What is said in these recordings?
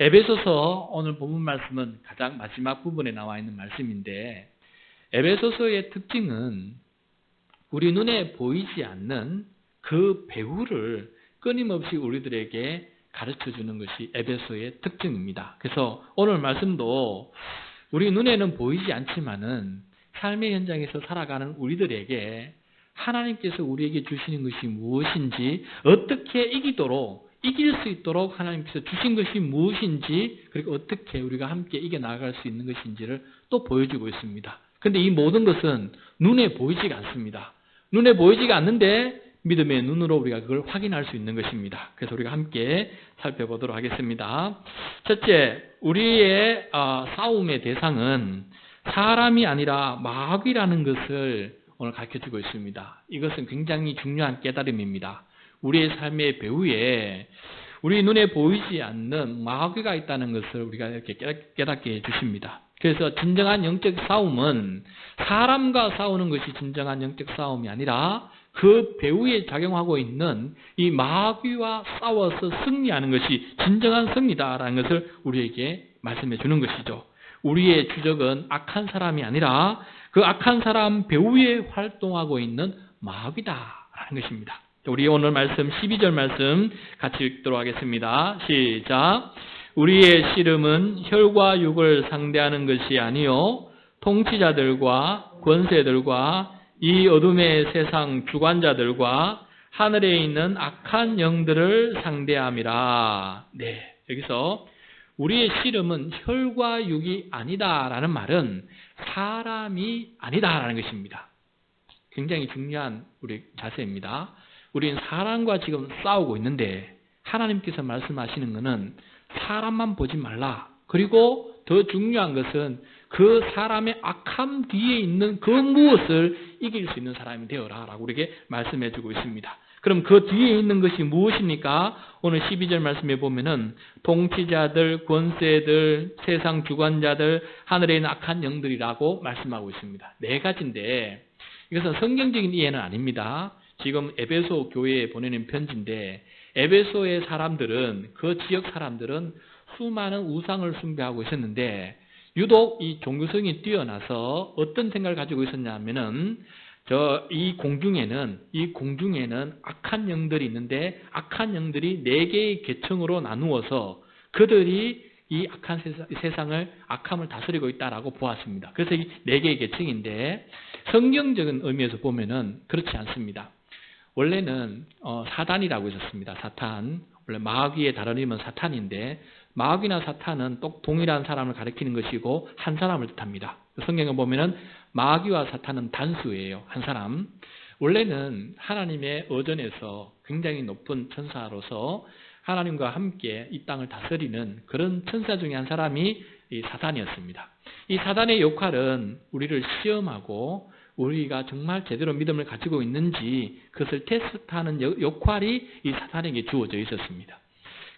에베소서 오늘 본문 말씀은 가장 마지막 부분에 나와 있는 말씀인데 에베소서의 특징은 우리 눈에 보이지 않는 그 배후를 끊임없이 우리들에게 가르쳐 주는 것이 에베소의 특징입니다. 그래서 오늘 말씀도 우리 눈에는 보이지 않지만은 삶의 현장에서 살아가는 우리들에게 하나님께서 우리에게 주시는 것이 무엇인지 어떻게 이기도록 이길 수 있도록 하나님께서 주신 것이 무엇인지 그리고 어떻게 우리가 함께 이겨 나갈 수 있는 것인지를 또 보여주고 있습니다. 근데 이 모든 것은 눈에 보이지가 않습니다. 눈에 보이지가 않는데 믿음의 눈으로 우리가 그걸 확인할 수 있는 것입니다. 그래서 우리가 함께 살펴보도록 하겠습니다. 첫째, 우리의 어, 싸움의 대상은 사람이 아니라 마귀라는 것을 오늘 가르쳐 주고 있습니다. 이것은 굉장히 중요한 깨달음입니다. 우리의 삶의 배후에 우리 눈에 보이지 않는 마귀가 있다는 것을 우리가 이렇게 깨닫게 해 주십니다. 그래서 진정한 영적 싸움은 사람과 싸우는 것이 진정한 영적 싸움이 아니라 그 배후에 작용하고 있는 이 마귀와 싸워서 승리하는 것이 진정한 승리다라는 것을 우리에게 말씀해 주는 것이죠. 우리의 주적은 악한 사람이 아니라 그 악한 사람 배후에 활동하고 있는 마귀다라는 것입니다. 우리 오늘 말씀 12절 말씀 같이 읽도록 하겠습니다. 시작. 우리의 씨름은 혈과 육을 상대하는 것이 아니요 통치자들과 권세들과 이 어둠의 세상 주관자들과 하늘에 있는 악한 영들을 상대함이라. 네. 여기서 우리의 씨름은 혈과 육이 아니다라는 말은 사람이 아니다라는 것입니다. 굉장히 중요한 우리 자세입니다. 우리는 사람과 지금 싸우고 있는데 하나님께서 말씀하시는 것은 사람만 보지 말라. 그리고 더 중요한 것은 그 사람의 악함 뒤에 있는 그 무엇을 이길 수 있는 사람이 되어라. 라고 우리에게 말씀해 주고 있습니다. 그럼 그 뒤에 있는 것이 무엇입니까? 오늘 12절 말씀에 보면은 통치자들, 권세들, 세상 주관자들, 하늘에 있는 악한 영들이라고 말씀하고 있습니다. 네 가지인데 이것은 성경적인 이해는 아닙니다. 지금 에베소 교회에 보내는 편지인데 에베소의 사람들은 그 지역 사람들은 수많은 우상을 숭배하고 있었는데 유독 이 종교성이 뛰어나서 어떤 생각을 가지고 있었냐면은 저 이 공중에는 이 공중에는 악한 영들이 있는데 악한 영들이 네 개의 계층으로 나누어서 그들이 이 악한 세상 을 악함을 다스리고 있다라고 보았습니다. 그래서 이 네 개의 계층인데 성경적인 의미에서 보면은 그렇지 않습니다. 원래는 어, 사단이라고 있었습니다. 사탄. 원래 마귀의 다른 이름은 사탄인데 마귀나 사탄은 똑 동일한 사람을 가리키는 것이고 한 사람을 뜻합니다. 성경에 보면은 마귀와 사탄은 단수예요. 한 사람. 원래는 하나님의 어전에서 굉장히 높은 천사로서 하나님과 함께 이 땅을 다스리는 그런 천사 중에 한 사람이 이 사단이었습니다. 이 사단의 역할은 우리를 시험하고 우리가 정말 제대로 믿음을 가지고 있는지 그것을 테스트하는 역할이 이 사단에게 주어져 있었습니다.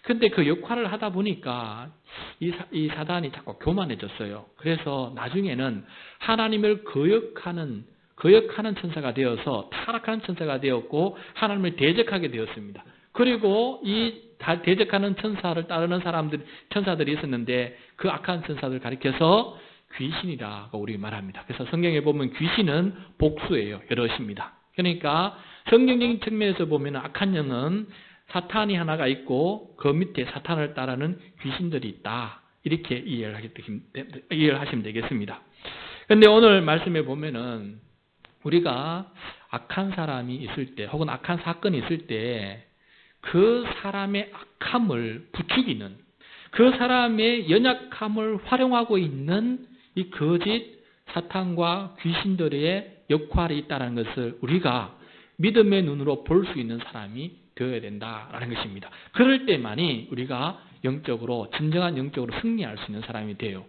근데 그 역할을 하다 보니까 이, 사, 이 사단이 자꾸 교만해졌어요. 그래서 나중에는 하나님을 거역하는 거역하는 천사가 되어서 타락하는 천사가 되었고 하나님을 대적하게 되었습니다. 그리고 이 대적하는 천사를 따르는 사람들 천사들이 있었는데 그 악한 천사들 가리켜서 귀신이라고 우리 말합니다. 그래서 성경에 보면 귀신은 복수예요. 여럿입니다. 그러니까 성경적인 측면에서 보면 악한 영은 사탄이 하나가 있고 그 밑에 사탄을 따르는 귀신들이 있다. 이렇게 이해를, 이해를 하시면 되겠습니다. 근데 오늘 말씀에 보면은 우리가 악한 사람이 있을 때 혹은 악한 사건이 있을 때 그 사람의 악함을 부추기는 그 사람의 연약함을 활용하고 있는 이 거짓 사탄과 귀신들의 역할이 있다는 것을 우리가 믿음의 눈으로 볼 수 있는 사람이 되어야 된다라는 것입니다. 그럴 때만이 우리가 영적으로 진정한 영적으로 승리할 수 있는 사람이 돼요.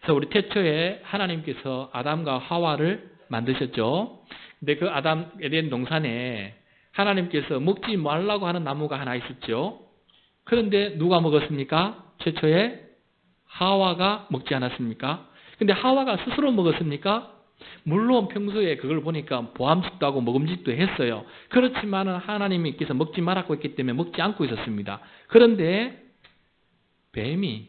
그래서 우리 태초에 하나님께서 아담과 하와를 만드셨죠. 근데 그 아담 에덴 동산에 하나님께서 먹지 말라고 하는 나무가 하나 있었죠. 그런데 누가 먹었습니까? 최초에 하와가 먹지 않았습니까? 근데 하와가 스스로 먹었습니까? 물론 평소에 그걸 보니까 보암직도 하고 먹음직도 했어요. 그렇지만 하나님께서 먹지 말았고 했기 때문에 먹지 않고 있었습니다. 그런데 뱀이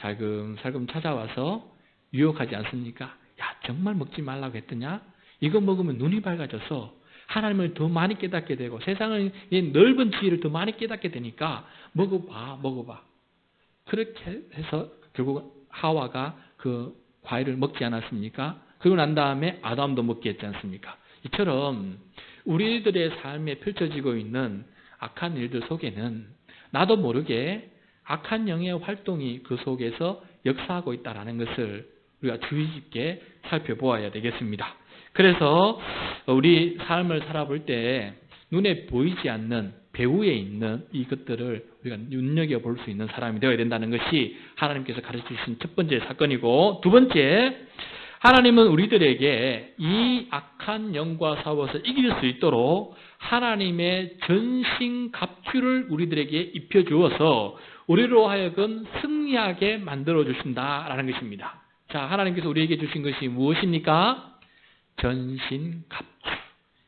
살금살금 찾아와서 유혹하지 않습니까? 야, 정말 먹지 말라고 했더냐? 이거 먹으면 눈이 밝아져서 하나님을 더 많이 깨닫게 되고 세상의 넓은 지혜를 더 많이 깨닫게 되니까 먹어봐, 먹어봐. 그렇게 해서 결국 하와가 그 과일을 먹지 않았습니까? 그리고 난 다음에 아담도 먹게 했지 않습니까? 이처럼 우리들의 삶에 펼쳐지고 있는 악한 일들 속에는 나도 모르게 악한 영의 활동이 그 속에서 역사하고 있다는 것을 우리가 주의 깊게 살펴보아야 되겠습니다. 그래서 우리 삶을 살아볼 때 눈에 보이지 않는 배후에 있는 이것들을 우리가 눈여겨 볼 수 있는 사람이 되어야 된다는 것이 하나님께서 가르쳐 주신 첫 번째 사건이고 두 번째 하나님은 우리들에게 이 악한 영과 싸워서 이길 수 있도록 하나님의 전신 갑주를 우리들에게 입혀 주어서 우리로 하여금 승리하게 만들어 주신다라는 것입니다. 자, 하나님께서 우리에게 주신 것이 무엇입니까? 전신 갑주.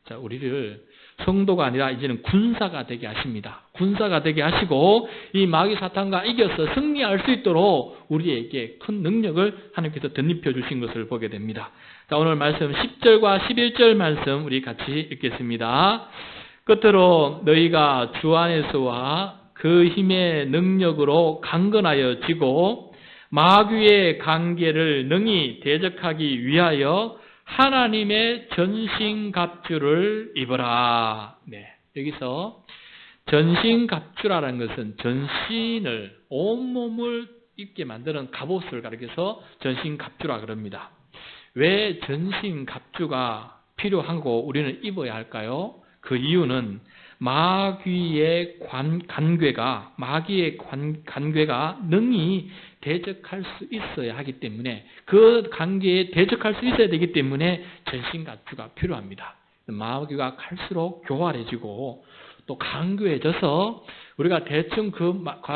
자, 우리를 성도가 아니라 이제는 군사가 되게 하십니다. 군사가 되게 하시고 이 마귀 사탄과 이겨서 승리할 수 있도록 우리에게 큰 능력을 하나님께서 덧입혀 주신 것을 보게 됩니다. 자, 오늘 말씀 10절과 11절 말씀 우리 같이 읽겠습니다. 끝으로 너희가 주 안에서와 그 힘의 능력으로 강건하여 지고 마귀의 관계를 능히 대적하기 위하여 하나님의 전신갑주를 입어라. 네. 여기서 전신갑주라는 것은 전신을 온몸을 입게 만드는 갑옷을 가리켜서 전신갑주라 그럽니다. 왜 전신갑주가 필요하고 우리는 입어야 할까요? 그 이유는 마귀의 관, 관괴가 마귀의 관, 관괴가 능히 대적할 수 있어야 하기 때문에 그 관계에 대적할 수 있어야 되기 때문에 전신갑주가 필요합니다. 마귀가 갈수록 교활해지고 또 강교해져서 우리가 대충 그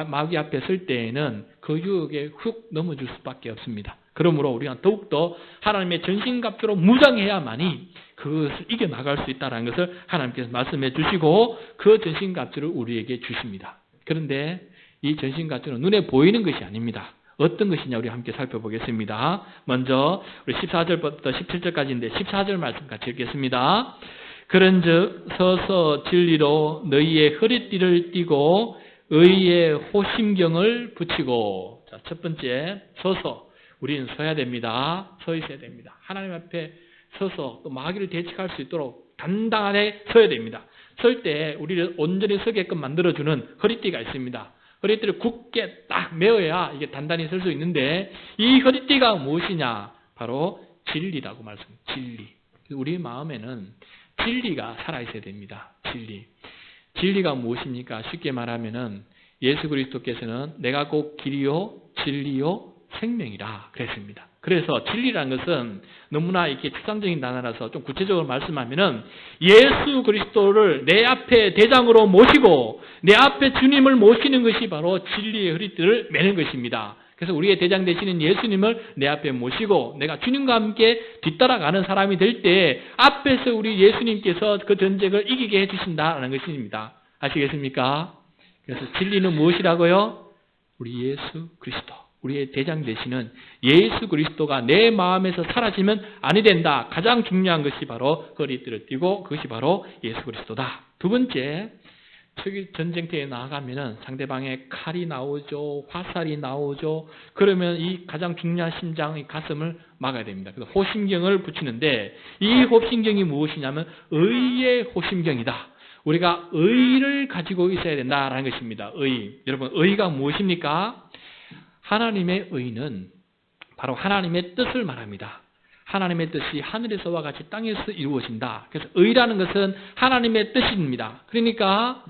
마귀 앞에 설 때에는 그 유혹에 훅 넘어질 수밖에 없습니다. 그러므로 우리가 더욱더 하나님의 전신갑주로 무장해야만이 그것을 이겨나갈 수 있다는 것을 하나님께서 말씀해 주시고 그 전신갑주를 우리에게 주십니다. 그런데 이 전신갑주는 눈에 보이는 것이 아닙니다. 어떤 것이냐 우리 함께 살펴보겠습니다. 먼저 우리 14절부터 17절까지인데 14절 말씀 같이 읽겠습니다. 그런즉 서서 진리로 너희의 허리띠를 띠고 의의 호심경을 붙이고 자, 첫 번째 서서 우리는 서야 됩니다. 서 있어야 됩니다. 하나님 앞에 서서 또 마귀를 대책할 수 있도록 단단하게 서야 됩니다. 설 때 우리를 온전히 서게끔 만들어주는 허리띠가 있습니다. 허리띠를 굳게 딱 메어야 이게 단단히 설 수 있는데 이 허리띠가 무엇이냐? 바로 진리라고 말씀합니다. 진리. 우리 마음에는 진리가 살아 있어야 됩니다. 진리. 진리가 무엇입니까? 쉽게 말하면은 예수 그리스도께서는 내가 꼭 길이요, 진리요, 생명이라 그랬습니다. 그래서 진리라는 것은 너무나 이렇게 추상적인 단어라서 좀 구체적으로 말씀하면은 예수 그리스도를 내 앞에 대장으로 모시고 내 앞에 주님을 모시는 것이 바로 진리의 허리띠를 매는 것입니다. 그래서 우리의 대장 되시는 예수님을 내 앞에 모시고 내가 주님과 함께 뒤따라가는 사람이 될 때 앞에서 우리 예수님께서 그 전쟁을 이기게 해주신다라는 것입니다. 아시겠습니까? 그래서 진리는 무엇이라고요? 우리 예수 그리스도. 우리의 대장 되시는 예수 그리스도가 내 마음에서 사라지면 아니 된다. 가장 중요한 것이 바로 허리띠를 띠고 그것이 바로 예수 그리스도다. 두 번째, 특히 전쟁터에 나아가면은 상대방의 칼이 나오죠, 화살이 나오죠. 그러면 이 가장 중요한 심장, 의 가슴을 막아야 됩니다. 그래서 호심경을 붙이는데 이 호심경이 무엇이냐면 의의 호심경이다. 우리가 의를 가지고 있어야 된다라는 것입니다. 의. 여러분, 의가 무엇입니까? 하나님의 의는 바로 하나님의 뜻을 말합니다. 하나님의 뜻이 하늘에서와 같이 땅에서 이루어진다. 그래서 의라는 것은 하나님의 뜻입니다. 그러니까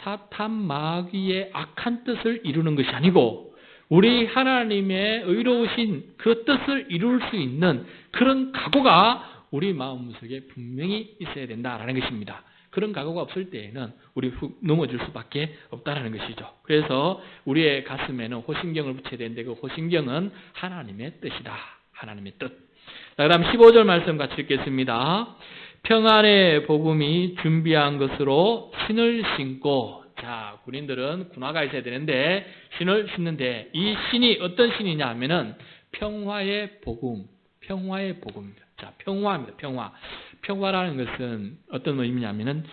사탄 마귀의 악한 뜻을 이루는 것이 아니고 우리 하나님의 의로우신 그 뜻을 이룰 수 있는 그런 각오가 우리 마음속에 분명히 있어야 된다라는 것입니다. 그런 각오가 없을 때에는 우리 훅 넘어질 수밖에 없다는 것이죠. 그래서 우리의 가슴에는 호신경을 붙여야 되는데 그 호신경은 하나님의 뜻이다. 하나님의 뜻. 자, 그 다음 15절 말씀 같이 읽겠습니다. 평안의 복음이 준비한 것으로 신을 신고 자, 군인들은 군화가 있어야 되는데 신을 신는데 이 신이 어떤 신이냐 하면은 평화의 복음, 평화의 복음입니다. 자, 평화입니다. 평화. 평화라는 것은 어떤 의미냐면은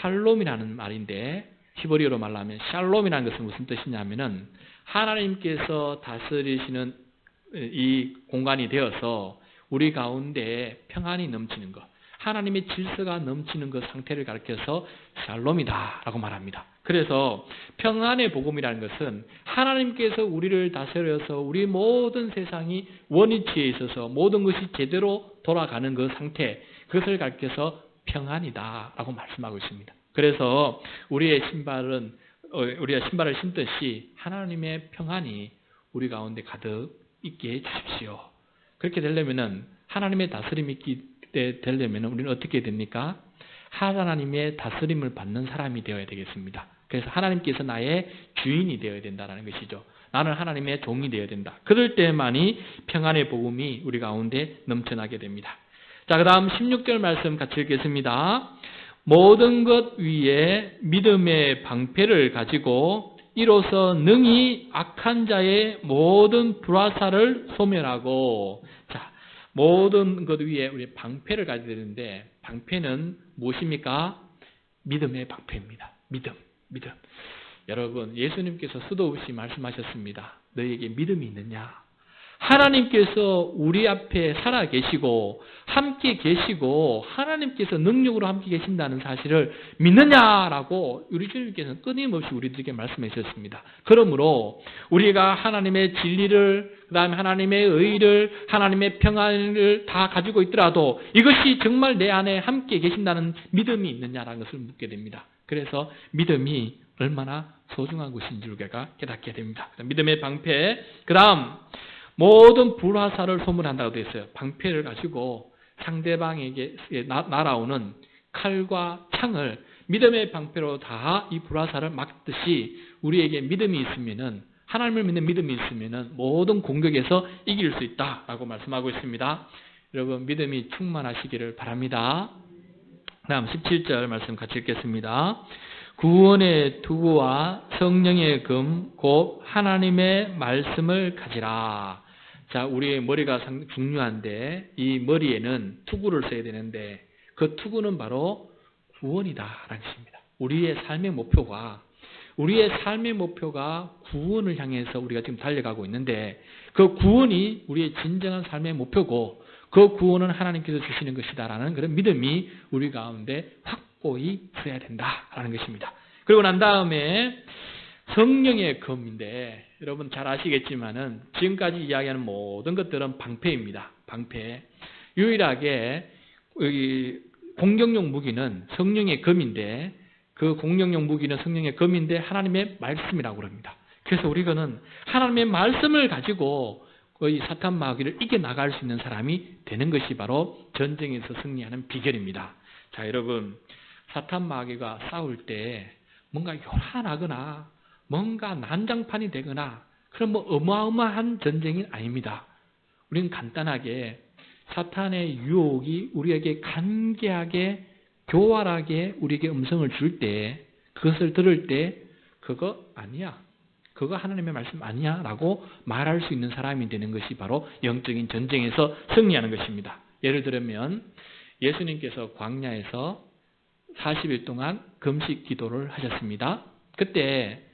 샬롬이라는 말인데 히브리어로 말하면 샬롬이라는 것은 무슨 뜻이냐면은 하나님께서 다스리시는 이 공간이 되어서 우리 가운데 평안이 넘치는 것, 하나님의 질서가 넘치는 그 상태를 가리켜서 샬롬이다라고 말합니다. 그래서 평안의 복음이라는 것은 하나님께서 우리를 다스려서 우리 모든 세상이 원위치에 있어서 모든 것이 제대로 돌아가는 그 상태, 그것을 가리켜서 평안이다 라고 말씀하고 있습니다. 그래서 우리의 신발은 어, 우리가 신발을 신듯이 하나님의 평안이 우리 가운데 가득 있게 해 주십시오. 그렇게 되려면은 하나님의 다스림이 있게 되려면 우리는 어떻게 됩니까? 하나님의 다스림을 받는 사람이 되어야 되겠습니다. 그래서 하나님께서 나의 주인이 되어야 된다는 것이죠. 나는 하나님의 종이 되어야 된다. 그럴 때만이 평안의 복음이 우리 가운데 넘쳐나게 됩니다. 자, 그 다음 16절 말씀 같이 읽겠습니다. 모든 것 위에 믿음의 방패를 가지고 이로써 능히 악한 자의 모든 불화사를 소멸하고 자 모든 것 위에 우리 방패를 가져야 되는데 방패는 무엇입니까? 믿음의 방패입니다. 믿음, 믿음. 여러분 예수님께서 수도 없이 말씀하셨습니다. 너에게 믿음이 있느냐? 하나님께서 우리 앞에 살아 계시고 함께 계시고 하나님께서 능력으로 함께 계신다는 사실을 믿느냐라고 우리 주님께서는 끊임없이 우리들에게 말씀해 주셨습니다. 그러므로 우리가 하나님의 진리를 그다음에 하나님의 의를 하나님의 평안을 다 가지고 있더라도 이것이 정말 내 안에 함께 계신다는 믿음이 있느냐라는 것을 묻게 됩니다. 그래서 믿음이 얼마나 소중한 것인지 우리가 깨닫게 됩니다. 믿음의 방패. 그다음 모든 불화살을 소문한다고 되어 있어요. 방패를 가지고 상대방에게 날아오는 칼과 창을 믿음의 방패로 다 이 불화살을 막듯이 우리에게 믿음이 있으면은 하나님을 믿는 믿음이 있으면은 모든 공격에서 이길 수 있다라고 말씀하고 있습니다. 여러분 믿음이 충만하시기를 바랍니다. 다음 17절 말씀 같이 읽겠습니다. 구원의 투구와 성령의 금, 곧 하나님의 말씀을 가지라. 자, 우리의 머리가 중요한데 이 머리에는 투구를 써야 되는데 그 투구는 바로 구원이다라는 것입니다. 우리의 삶의 목표가 우리의 삶의 목표가 구원을 향해서 우리가 지금 달려가고 있는데 그 구원이 우리의 진정한 삶의 목표고 그 구원은 하나님께서 주시는 것이다라는 그런 믿음이 우리 가운데 확고히 있어야 된다라는 것입니다. 그리고 난 다음에 성령의 검인데 여러분 잘 아시겠지만은 지금까지 이야기하는 모든 것들은 방패입니다. 방패. 유일하게 여기 공격용 무기는 성령의 검인데 그 공격용 무기는 성령의 검인데 하나님의 말씀이라고 그럽니다. 그래서 우리는 하나님의 말씀을 가지고 이 사탄 마귀를 이겨 나갈 수 있는 사람이 되는 것이 바로 전쟁에서 승리하는 비결입니다. 자, 여러분 사탄 마귀가 싸울 때 뭔가 요란하거나 뭔가 난장판이 되거나 그런 뭐 어마어마한 전쟁이 아닙니다. 우리는 간단하게 사탄의 유혹이 우리에게 간계하게 교활하게 우리에게 음성을 줄 때 그것을 들을 때 그거 아니야. 그거 하나님의 말씀 아니야. 라고 말할 수 있는 사람이 되는 것이 바로 영적인 전쟁에서 승리하는 것입니다. 예를 들면 예수님께서 광야에서 40일 동안 금식 기도를 하셨습니다. 그때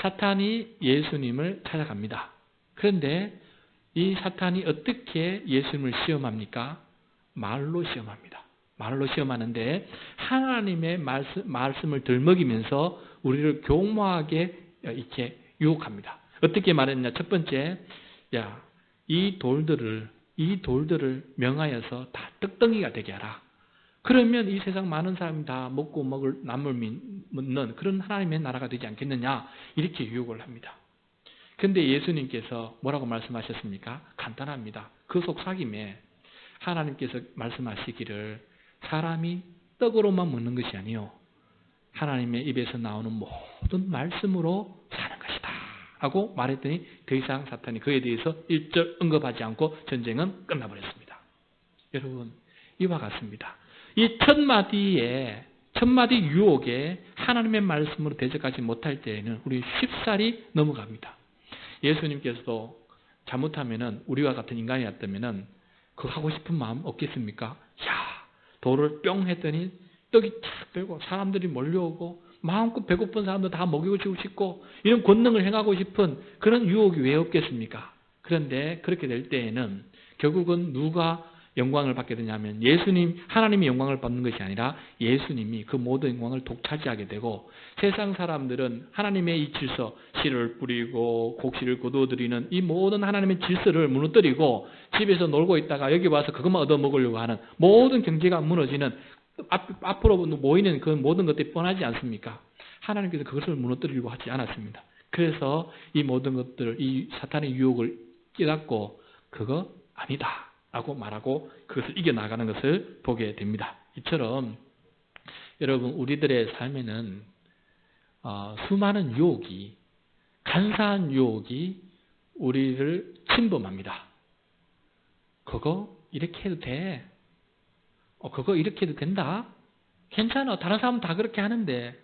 사탄이 예수님을 찾아갑니다. 그런데 이 사탄이 어떻게 예수님을 시험합니까? 말로 시험합니다. 말로 시험하는데 하나님의 말씀, 말씀을 들먹이면서 우리를 교묘하게 이렇게 유혹합니다. 어떻게 말했냐? 첫 번째, 야, 이 돌들을 이 돌들을 명하여서 다 떡덩이가 되게 하라. 그러면 이 세상 많은 사람이 다 먹고 먹을 남을 믿는 그런 하나님의 나라가 되지 않겠느냐 이렇게 유혹을 합니다. 그런데 예수님께서 뭐라고 말씀하셨습니까? 간단합니다. 그 속삭임에 하나님께서 말씀하시기를 사람이 떡으로만 먹는 것이 아니요 하나님의 입에서 나오는 모든 말씀으로 사는 것이다. 라고 말했더니 더 이상 사탄이 그에 대해서 일절 언급하지 않고 전쟁은 끝나버렸습니다. 여러분, 이와 같습니다. 이 첫 마디에 첫 마디 유혹에 하나님의 말씀으로 대적하지 못할 때에는 우리 쉽사리 넘어갑니다. 예수님께서도 잘못하면은 우리와 같은 인간이었다면은 그 하고 싶은 마음 없겠습니까? 야 돌을 뿅 했더니 떡이 탁 들고 사람들이 몰려오고 마음껏 배고픈 사람도 다 먹이고 주고 싶고 이런 권능을 행하고 싶은 그런 유혹이 왜 없겠습니까? 그런데 그렇게 될 때에는 결국은 누가 영광을 받게 되냐면 예수님 하나님이 영광을 받는 것이 아니라 예수님이 그 모든 영광을 독차지하게 되고 세상 사람들은 하나님의 이 질서 씨를 뿌리고 곡식을 거두어들이는 이 모든 하나님의 질서를 무너뜨리고 집에서 놀고 있다가 여기 와서 그것만 얻어먹으려고 하는 모든 경제가 무너지는 앞, 앞으로 모이는 그 모든 것들이 뻔하지 않습니까? 하나님께서 그것을 무너뜨리려고 하지 않았습니다. 그래서 이 모든 것들, 이 사탄의 유혹을 깨닫고 그거 아니다. 라고 말하고 그것을 이겨나가는 것을 보게 됩니다. 이처럼 여러분 우리들의 삶에는 어, 수많은 유혹이 간사한 유혹이 우리를 침범합니다. 그거 이렇게 해도 돼. 어, 그거 이렇게 해도 된다. 괜찮아. 다른 사람은 다 그렇게 하는데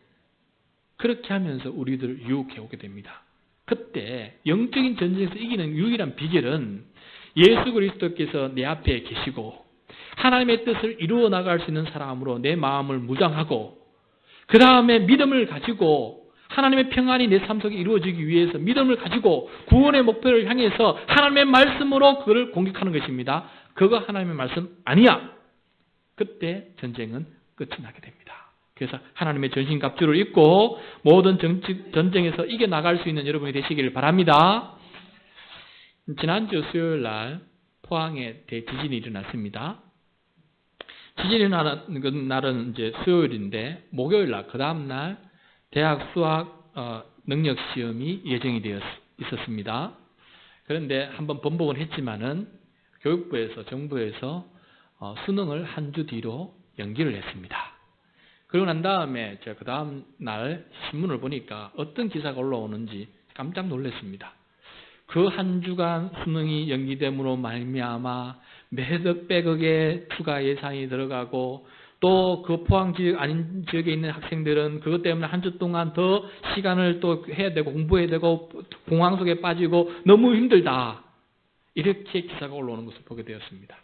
그렇게 하면서 우리들을 유혹해 오게 됩니다. 그때 영적인 전쟁에서 이기는 유일한 비결은 예수 그리스도께서 내 앞에 계시고 하나님의 뜻을 이루어 나갈 수 있는 사람으로 내 마음을 무장하고 그 다음에 믿음을 가지고 하나님의 평안이 내 삶 속에 이루어지기 위해서 믿음을 가지고 구원의 목표를 향해서 하나님의 말씀으로 그를 공격하는 것입니다. 그거 하나님의 말씀 아니야. 그때 전쟁은 끝이 나게 됩니다. 그래서 하나님의 전신갑주를 입고 모든 전쟁에서 이겨나갈 수 있는 여러분이 되시기를 바랍니다. 지난주 수요일 날 포항에 대지진이 일어났습니다. 지진이 그 날은 이제 수요일인데 목요일 날, 그 다음 날 대학 수학 어, 능력 시험이 예정이 되어 있었습니다. 그런데 한번 번복은 했지만은 교육부에서 정부에서 어, 수능을 한 주 뒤로 연기를 했습니다. 그러고 난 다음에 제가 그 다음 날 신문을 보니까 어떤 기사가 올라오는지 깜짝 놀랐습니다. 그 한 주간 수능이 연기됨으로 말미암아 매덕 백억의 추가 예산이 들어가고 또 그 포항 지역 아닌 지역에 있는 학생들은 그것 때문에 한 주 동안 더 시간을 또 해야 되고 공부해야 되고 공황 속에 빠지고 너무 힘들다. 이렇게 기사가 올라오는 것을 보게 되었습니다.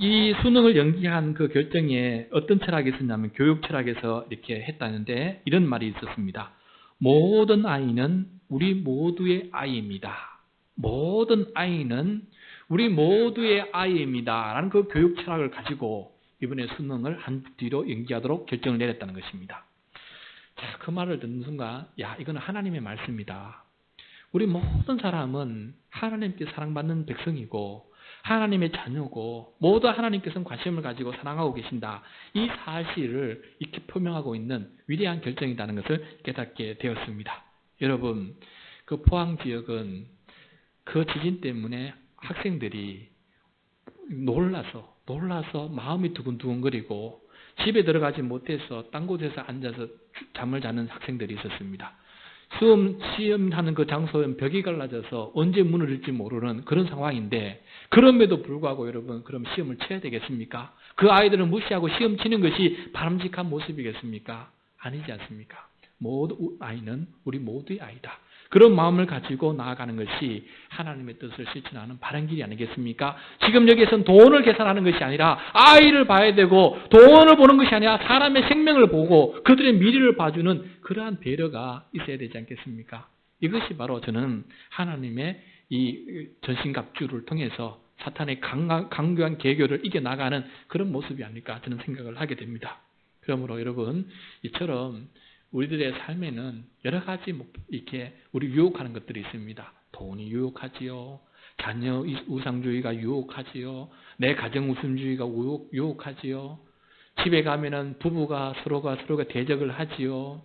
이 수능을 연기한 그 결정에 어떤 철학이 있었냐면 교육 철학에서 이렇게 했다는데 이런 말이 있었습니다. 모든 아이는 우리 모두의 아이입니다. 모든 아이는 우리 모두의 아이입니다. 라는 그 교육 철학을 가지고 이번에 수능을 한 뒤로 연기하도록 결정을 내렸다는 것입니다. 자, 그 말을 듣는 순간, 야, 이거는 하나님의 말씀이다. 우리 모든 사람은 하나님께 사랑받는 백성이고, 하나님의 자녀고 모두 하나님께서는 관심을 가지고 사랑하고 계신다. 이 사실을 이렇게 표명하고 있는 위대한 결정이라는 것을 깨닫게 되었습니다. 여러분, 그 포항 지역은 그 지진 때문에 학생들이 놀라서 놀라서 마음이 두근두근거리고 집에 들어가지 못해서 딴 곳에서 앉아서 잠을 자는 학생들이 있었습니다. 시험, 시험하는 그 장소엔 벽이 갈라져서 언제 문을 열지 모르는 그런 상황인데, 그럼에도 불구하고 여러분, 그럼 시험을 쳐야 되겠습니까? 그 아이들은 무시하고 시험 치는 것이 바람직한 모습이겠습니까? 아니지 않습니까? 모두 아이는 우리 모두의 아이다. 그런 마음을 가지고 나아가는 것이 하나님의 뜻을 실천하는 바른 길이 아니겠습니까? 지금 여기에서는 돈을 계산하는 것이 아니라 아이를 봐야 되고 돈을 보는 것이 아니라 사람의 생명을 보고 그들의 미래를 봐주는 그러한 배려가 있어야 되지 않겠습니까? 이것이 바로 저는 하나님의 이 전신갑주를 통해서 사탄의 강교한 개교를 이겨나가는 그런 모습이 아닐까 저는 생각을 하게 됩니다. 그러므로 여러분 이처럼 우리들의 삶에는 여러 가지 뭐 이렇게 우리 유혹하는 것들이 있습니다. 돈이 유혹하지요. 자녀 우상주의가 유혹하지요. 내 가정 우선주의가 유혹, 하지요 집에 가면은 부부가 서로가 서로가 대적을 하지요.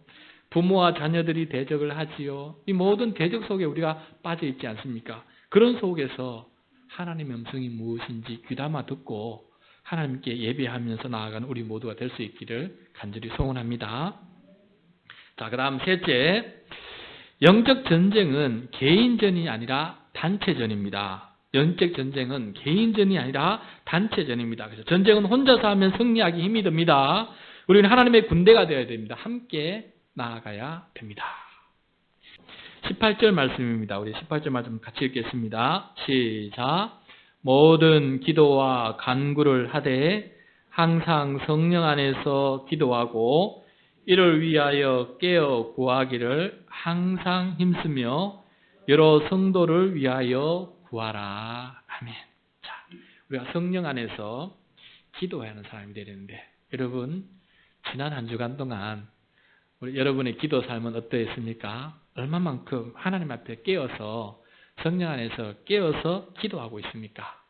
부모와 자녀들이 대적을 하지요. 이 모든 대적 속에 우리가 빠져 있지 않습니까? 그런 속에서 하나님의 음성이 무엇인지 귀담아 듣고 하나님께 예배하면서 나아가는 우리 모두가 될 수 있기를 간절히 소원합니다. 자, 그 다음 셋째. 영적 전쟁은 개인전이 아니라 단체전입니다. 영적 전쟁은 개인전이 아니라 단체전입니다. 그래서 전쟁은 혼자서 하면 승리하기 힘이 듭니다. 우리는 하나님의 군대가 되어야 됩니다. 함께 나아가야 됩니다. 18절 말씀입니다. 우리 18절 말씀 같이 읽겠습니다. 시작. 모든 기도와 간구를 하되 항상 성령 안에서 기도하고 이를 위하여 깨어 구하기를 항상 힘쓰며 여러 성도를 위하여 구하라. 아멘. 자, 우리가 성령 안에서 기도해야 하는 사람이 되는데 여러분 지난 한 주간 동안 우리 여러분의 기도 삶은 어떠했습니까? 얼마만큼 하나님 앞에 깨어서 성령 안에서 깨어서 기도하고 있습니까?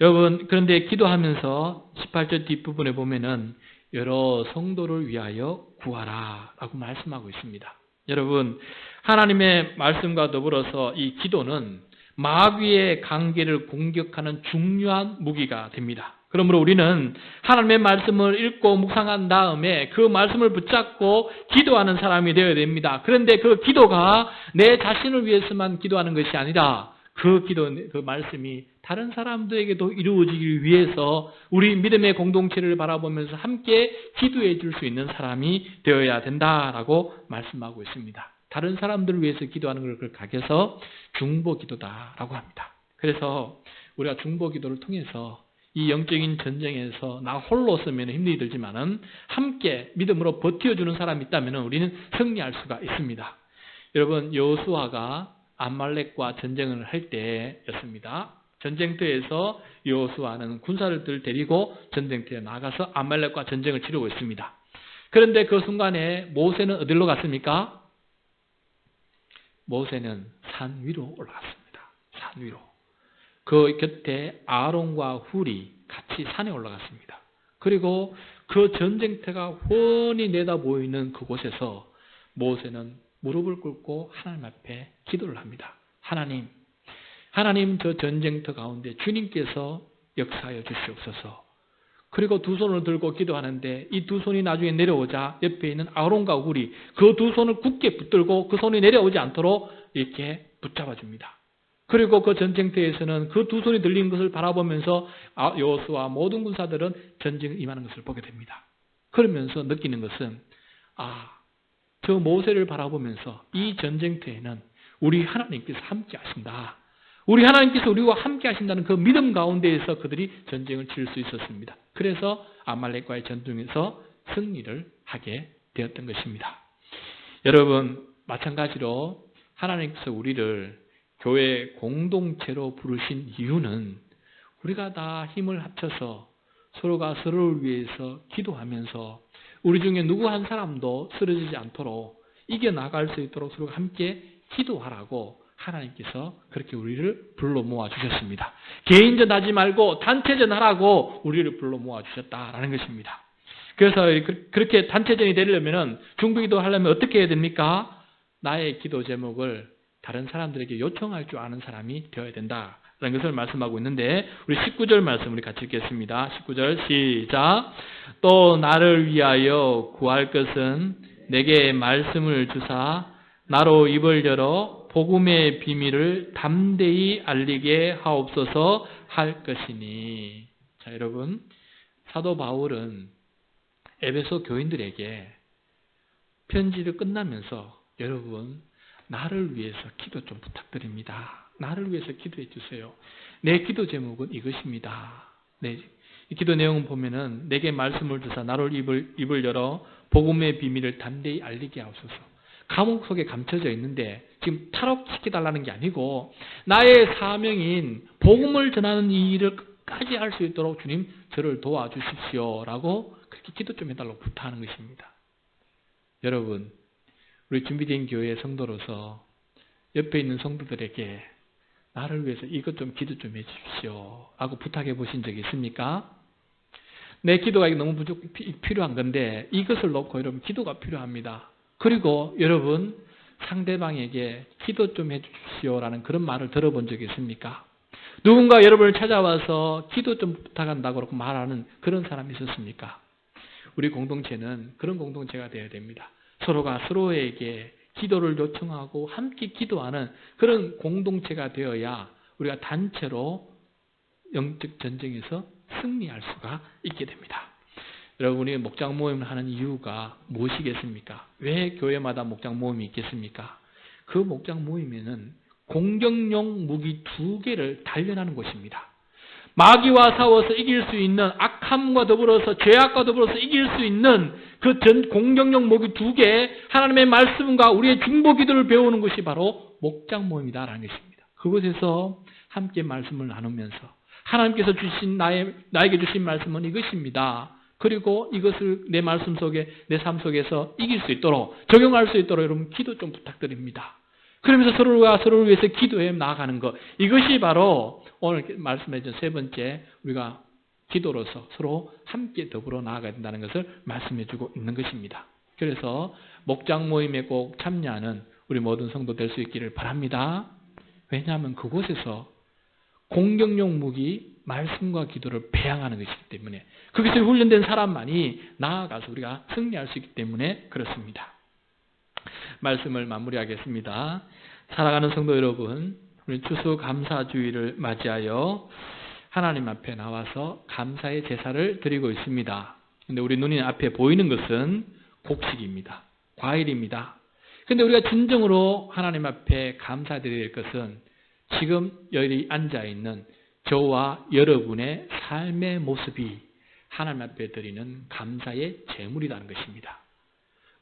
여러분 그런데 기도하면서 18절 뒷부분에 보면은 여러 성도를 위하여 구하라 라고 말씀하고 있습니다. 여러분 하나님의 말씀과 더불어서 이 기도는 마귀의 관계를 공격하는 중요한 무기가 됩니다. 그러므로 우리는 하나님의 말씀을 읽고 묵상한 다음에 그 말씀을 붙잡고 기도하는 사람이 되어야 됩니다. 그런데 그 기도가 내 자신을 위해서만 기도하는 것이 아니라 그 기도, 그 말씀이 다른 사람들에게도 이루어지기 위해서 우리 믿음의 공동체를 바라보면서 함께 기도해 줄 수 있는 사람이 되어야 된다라고 말씀하고 있습니다. 다른 사람들을 위해서 기도하는 걸 각해서 중보 기도다라고 합니다. 그래서 우리가 중보 기도를 통해서 이 영적인 전쟁에서 나 홀로 서면 힘들이 들지만은 함께 믿음으로 버텨주는 사람이 있다면 우리는 승리할 수가 있습니다. 여러분 여호수아가 암말렉과 전쟁을 할 때였습니다. 전쟁터에서 여호수아는 군사들을 데리고 전쟁터에 나가서 암말렉과 전쟁을 치르고 있습니다. 그런데 그 순간에 모세는 어디로 갔습니까? 모세는 산 위로 올라갔습니다. 산 위로. 그 곁에 아론과 훌이 같이 산에 올라갔습니다. 그리고 그 전쟁터가 훤히 내다 보이는 그곳에서 모세는 무릎을 꿇고 하나님 앞에 기도를 합니다. 하나님, 하나님 저 전쟁터 가운데 주님께서 역사하여 주시옵소서. 그리고 두 손을 들고 기도하는데 이 두 손이 나중에 내려오자 옆에 있는 아론과 굴이 그두 손을 굳게 붙들고 그 손이 내려오지 않도록 이렇게 붙잡아 줍니다. 그리고 그 전쟁터에서는 그 두 손이 들린 것을 바라보면서 아, 여호수와 모든 군사들은 전쟁을 임하는 것을 보게 됩니다. 그러면서 느끼는 것은 아, 저 모세를 바라보면서 이 전쟁터에는 우리 하나님께서 함께 하신다. 우리 하나님께서 우리와 함께 하신다는 그 믿음 가운데에서 그들이 전쟁을 치를 수 있었습니다. 그래서 아말렉과의 전쟁에서 승리를 하게 되었던 것입니다. 여러분, 마찬가지로 하나님께서 우리를 교회 공동체로 부르신 이유는 우리가 다 힘을 합쳐서 서로가 서로를 위해서 기도하면서 우리 중에 누구 한 사람도 쓰러지지 않도록 이겨나갈 수 있도록 서로 함께 기도하라고 하나님께서 그렇게 우리를 불러 모아 주셨습니다. 개인전 하지 말고 단체전 하라고 우리를 불러 모아 주셨다라는 것입니다. 그래서 그렇게 단체전이 되려면 중부기도 하려면 어떻게 해야 됩니까? 나의 기도 제목을 다른 사람들에게 요청할 줄 아는 사람이 되어야 된다. 라는 것을 말씀하고 있는데 우리 19절 말씀 우리 같이 읽겠습니다. 19절 시작 또 나를 위하여 구할 것은 내게 말씀을 주사 나로 입을 열어 복음의 비밀을 담대히 알리게 하옵소서 할 것이니 자 여러분 사도 바울은 에베소 교인들에게 편지를 끝나면서 여러분 나를 위해서 기도 좀 부탁드립니다. 나를 위해서 기도해 주세요. 내 기도 제목은 이것입니다. 네. 이 기도 내용을 보면은 내게 말씀을 주사 나를 입을 입을 열어 복음의 비밀을 담대히 알리게 하옵소서. 감옥 속에 감춰져 있는데 지금 탈옥시켜 달라는 게 아니고 나의 사명인 복음을 전하는 이 일을 끝까지 할 수 있도록 주님 저를 도와주십시오라고 그렇게 기도 좀 해달라고 부탁하는 것입니다. 여러분 우리 준비된 교회의 성도로서 옆에 있는 성도들에게 나를 위해서 이것 좀 기도 좀 해주십시오. 하고 부탁해 보신 적이 있습니까? 내 기도가 너무 부족, 필요한 건데 이것을 놓고 여러분 기도가 필요합니다. 그리고 여러분 상대방에게 기도 좀 해주십시오라는 그런 말을 들어본 적이 있습니까? 누군가 여러분을 찾아와서 기도 좀 부탁한다고 말하는 그런 사람이 있었습니까? 우리 공동체는 그런 공동체가 되어야 됩니다. 서로가 서로에게 기도를 요청하고 함께 기도하는 그런 공동체가 되어야 우리가 단체로 영적 전쟁에서 승리할 수가 있게 됩니다. 여러분이 목장 모임을 하는 이유가 무엇이겠습니까? 왜 교회마다 목장 모임이 있겠습니까? 그 목장 모임에는 공격용 무기 두 개를 단련하는 것입니다. 마귀와 싸워서 이길 수 있는 악함과 더불어서 죄악과 더불어서 이길 수 있는 그 전 공격용 무기 두 개, 하나님의 말씀과 우리의 중보 기도를 배우는 것이 바로 목장 모임이다라는 것입니다. 그곳에서 함께 말씀을 나누면서 하나님께서 주신 나의 나에게 주신 말씀은 이것입니다. 그리고 이것을 내 말씀 속에 내 삶 속에서 이길 수 있도록 적용할 수 있도록 여러분 기도 좀 부탁드립니다. 그러면서 서로가 서로를 위해서 기도해 나아가는 것 이것이 바로 오늘 말씀해 준세 번째 우리가 기도로서 서로 함께 더불어 나아가야 된다는 것을 말씀해 주고 있는 것입니다. 그래서 목장 모임에 꼭 참여하는 우리 모든 성도 될 수 있기를 바랍니다. 왜냐하면 그곳에서 공격용 무기 말씀과 기도를 배양하는 것이기 때문에 거기서 훈련된 사람만이 나아가서 우리가 승리할 수 있기 때문에 그렇습니다. 말씀을 마무리하겠습니다. 사랑하는 성도 여러분, 우리 추수 감사주의를 맞이하여 하나님 앞에 나와서 감사의 제사를 드리고 있습니다. 근데 우리 눈이 앞에 보이는 것은 곡식입니다. 과일입니다. 근데 우리가 진정으로 하나님 앞에 감사드릴 것은 지금 여기 앉아 있는 저와 여러분의 삶의 모습이 하나님 앞에 드리는 감사의 제물이라는 것입니다.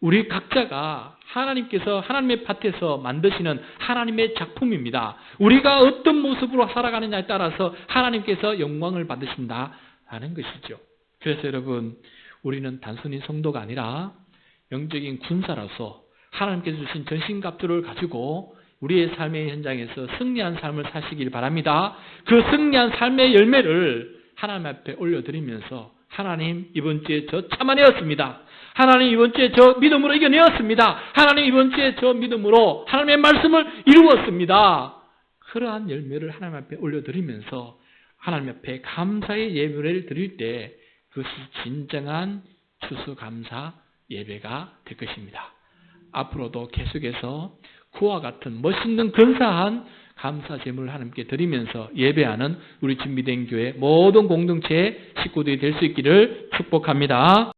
우리 각자가 하나님께서 하나님의 밭에서 만드시는 하나님의 작품입니다. 우리가 어떤 모습으로 살아가느냐에 따라서 하나님께서 영광을 받으신다라는 것이죠. 그래서 여러분, 우리는 단순히 성도가 아니라 영적인 군사로서 하나님께서 주신 전신갑주를 가지고 우리의 삶의 현장에서 승리한 삶을 사시길 바랍니다. 그 승리한 삶의 열매를 하나님 앞에 올려드리면서 하나님 이번 주에 저 참아내었습니다. 하나님 이번 주에 저 믿음으로 이겨내었습니다. 하나님 이번 주에 저 믿음으로 하나님의 말씀을 이루었습니다. 그러한 열매를 하나님 앞에 올려드리면서 하나님 앞에 감사의 예배를 드릴 때 그것이 진정한 추수감사 예배가 될 것입니다. 앞으로도 계속해서 그와 같은 멋있는 근사한 감사 제물을 하나님께 드리면서 예배하는 우리 준비된 교회 모든 공동체 식구들이 될 수 있기를 축복합니다.